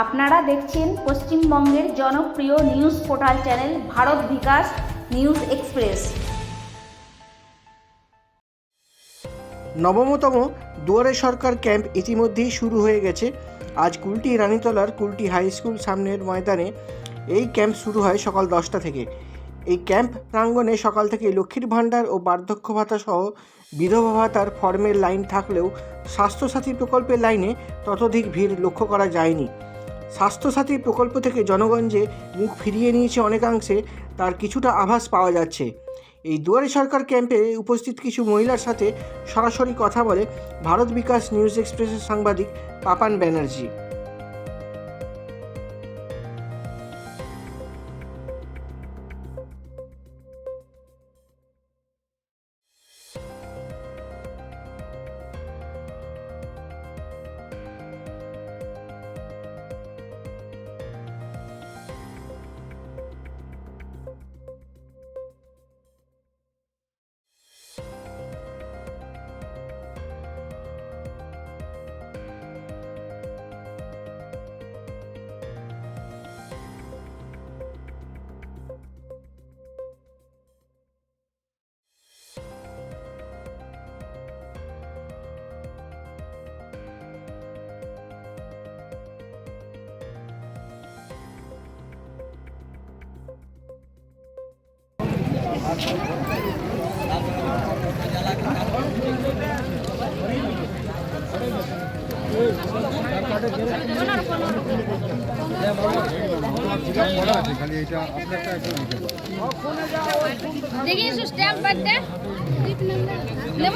আপনারা দেখছেন পশ্চিমবঙ্গের জনপ্রিয় news portal channel Bharat Bikash news express. নবমতম Duare Sarkar camp ইতিমধ্যেই শুরু হয়ে গেছে। আজ কুলটি রানীতলার কুলটি হাই স্কুল সামনের ময়দানে এই ক্যাম্প শুরু হয় সকাল দশটা থেকে। এই ক্যাম্প প্রাঙ্গণে সকাল থেকে লক্ষ্মীর ভাণ্ডার ও বার্ধক্য ভাতা সহ বিধবা ভাতার ফর্মের লাইন থাকলেও স্বাস্থ্যসাথী প্রকল্পের লাইনে ততোধিক ভিড় লক্ষ্য করা যায়নি। স্বাস্থ্যসাথী প্রকল্প থেকে জনগণ যে মুখ ফিরিয়ে নিয়েছে অনেকাংশে, তার কিছুটা আভাস পাওয়া যাচ্ছে। এই দুয়ারে সরকার ক্যাম্পে উপস্থিত কিছু মহিলার সাথে সরাসরি কথা বলে ভারত বিকাশ নিউজ এক্সপ্রেসের সাংবাদিক পাপান ব্যানার্জি। দেখি একটু স্ট্যাম্প বাড়তে নেব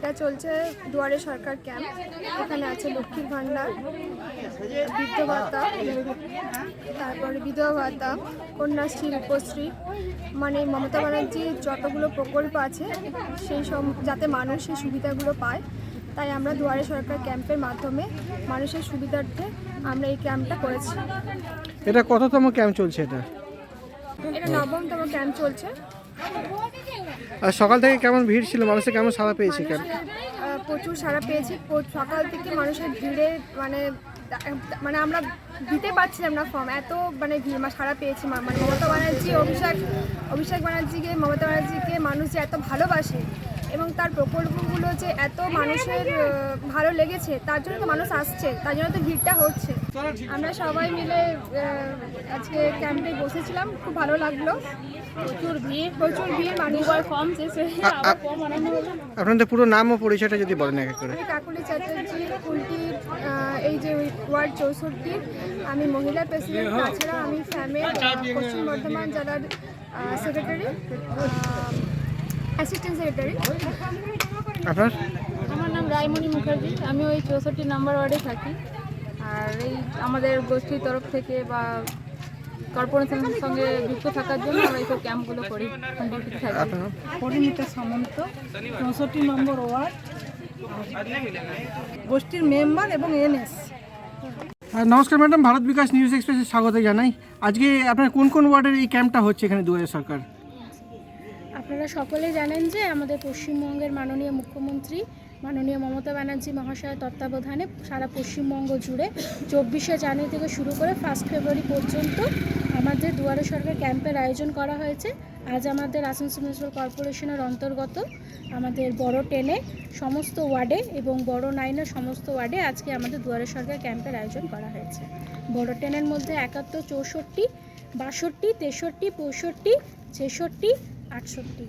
এটা চলছে দুয়ারে সরকার ক্যাম্প। এখানে আছে লক্ষ্মীর ভাণ্ডার বৃদ্ধ ভাতা তারপরে বিধবা ভাতা কন্যাশ্রী রূপশ্রী। মানে মমতা ব্যানার্জির যতগুলো প্রকল্প আছে সেই সব যাতে মানুষ সেই সুবিধাগুলো পায় তাই আমরা দুয়ারে সরকার ক্যাম্পের মাধ্যমে মানুষের সুবিধার্থে আমরা এই ক্যাম্পটা করেছি। এটা কততম ক্যাম্প চলছে এটা? এটা নবমতম ক্যাম্প চলছে। আর সকাল থেকে কেমন ভিড় ছিল? মানুষের কেমন সাড়া পেয়েছে কেন? প্রচুর সাড়া পেয়েছি। সকাল থেকে মানুষের ভিড়ে মানে মানে আমরা দিতে পারছিলাম না ফর্ম এত মানে ভিড় মা সারা পেয়েছি মানে মমতা ব্যানার্জি অভিষেক অভিষেক ব্যানার্জিকে মমতা ব্যানার্জিকে মানুষ যে এত ভালোবাসে এবং তার প্রকল্পগুলো যে এত মানুষের ভালো লেগেছে তার জন্য তো মানুষ আসছে তার জন্য তো ভিড়টা হচ্ছে। আমরা সবাই মিলে আজকে ক্যাম্পে বসেছিলাম খুব ভালো লাগল। প্রচুর ভিড় প্রচুর ভিড় মানুষ ফর্ম শেষে হলো। আপনাদের পুরো নাম ও পরিচয়টা যদি বলেন এক করে। আমি কাকুলি চ্যাটার্জি কুলটি এই যে ওয়ার্ড চৌষট্টি। আমি মহিলা প্রেসিডেন্ট তাছাড়া আমি ফ্যামের পশ্চিম বর্ধমান জেলার সেক্রেটারি। অ্যাসিস্ট্যান্ট সেক্রেটারি আপনার? আমার নাম রায়মণি মুখার্জি। আমি ওই চৌষট্টি নাম্বার ওয়ার্ডে থাকি। আর এই আমাদের গোষ্ঠীর তরফ থেকে বা কর্পোরেশনের সঙ্গে যুক্ত থাকার জন্য আমরা এইসব ক্যাম্পগুলো করি? পরিণীতা সামন্ত চৌষট্টি নম্বর ওয়ার্ড। গোষ্ঠীর মেম্বার এবং এনএস। আর নমস্কার ম্যাডাম ভারত বিকাশ নিউজ এক্সপ্রেসে স্বাগত জানাই। আজকে আপনার কোন কোন ওয়ার্ডের এই ক্যাম্পটা হচ্ছে এখানে দুয়ারে সরকার? আপনারা সকলে জানেন যে আমাদের পশ্চিমবঙ্গের মাননীয় মুখ্যমন্ত্রী, মাননীয় মমতা ব্যানার্জি মহাশয়ের তত্ত্বাবধানে সারা পশ্চিমবঙ্গ জুড়ে চব্বিশে জানুয়ারি থেকে শুরু করে ফার্স্ট ফেব্রুয়ারি পর্যন্ত আমাদের দুয়ারে সরকার ক্যাম্পের আয়োজন করা হয়েছে। আজ আমাদের আসানসোল মিউনিসিপ্যাল কর্পোরেশনের অন্তর্গত আমাদের বড় টেনে সমস্ত ওয়ার্ডে এবং বড় নাইনের সমস্ত ওয়ার্ডে আজকে আমাদের দুয়ারে সরকার ক্যাম্পের আয়োজন করা হয়েছে। বড় টেনের মধ্যে একাত্তর, চৌষট্টি, বাষট্টি, তেষট্টি, পঁয়ষট্টি, ছেষট্টি আটষট্টি।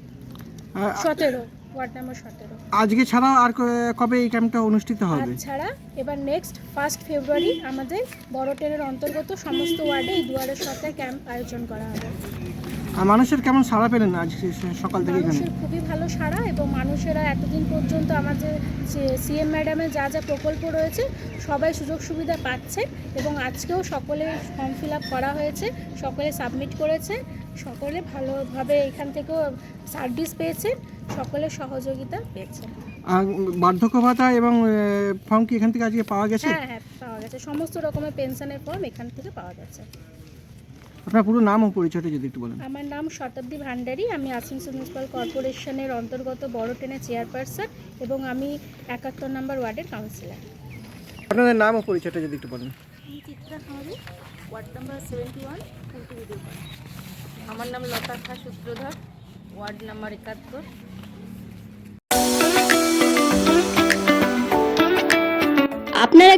সতেরো ওয়ার্ড নাম্বার সতেরো। আজকে ছাড়াও আর কবে এই ক্যাম্পটা অনুষ্ঠিত হবে? ছাড়া এবার নেক্সট ফার্স্ট ফেব্রুয়ারি আমাদের বড় টেনের অন্তর্গত সমস্ত ওয়ার্ডে এই দুয়ারের সপ্তাহে ক্যাম্প আয়োজন করা হবে। আর মানুষের কেমন সাড়া পেলেন আজ সকাল থেকে এখানে? মানুষের খুবই ভালো সাড়া এবং মানুষেরা এতদিন পর্যন্ত আমাদের যে সিএম ম্যাডামের যা যা প্রকল্প রয়েছে সবাই সুযোগ সুবিধা পাচ্ছে এবং আজকেও সকলে ফর্ম ফিল আপ করা হয়েছে সকলে সাবমিট করেছে সকলে ভালোভাবে এখান থেকেও সার্ভিস পেয়েছে সকলে সহযোগিতা পেয়েছে। আর বার্ধক্য ভাতা এবং ফর্ম কি এখান থেকে আজকে পাওয়া গেছে? হ্যাঁ হ্যাঁ পাওয়া গেছে। সমস্ত রকমের পেনশনের ফর্ম এখান থেকে পাওয়া যাচ্ছে আপনার পুরো নাম ও পরিচয়টা যদি একটু বলেন। আমার নাম শতাব্দী ভান্ডারী আমি আসানসোল মিউনিসিপাল কর্পোরেশনের অন্তর্গত বড় টেনে চেয়ারপারসন এবং আমি একাত্তর নম্বর ওয়ার্ডের কাউন্সিলর আপনাদের নাম ও পরিচয়টা যদি একটু বলেন। আমি চিত্রা খামারি ওয়ার্ড নাম্বার সেভেন্টি ওয়ান আমার নাম লতা খা সূত্রধর ওয়ার্ড নাম্বার একাত্তর।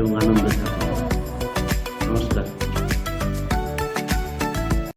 Saya mengandung besar. Terus sudah.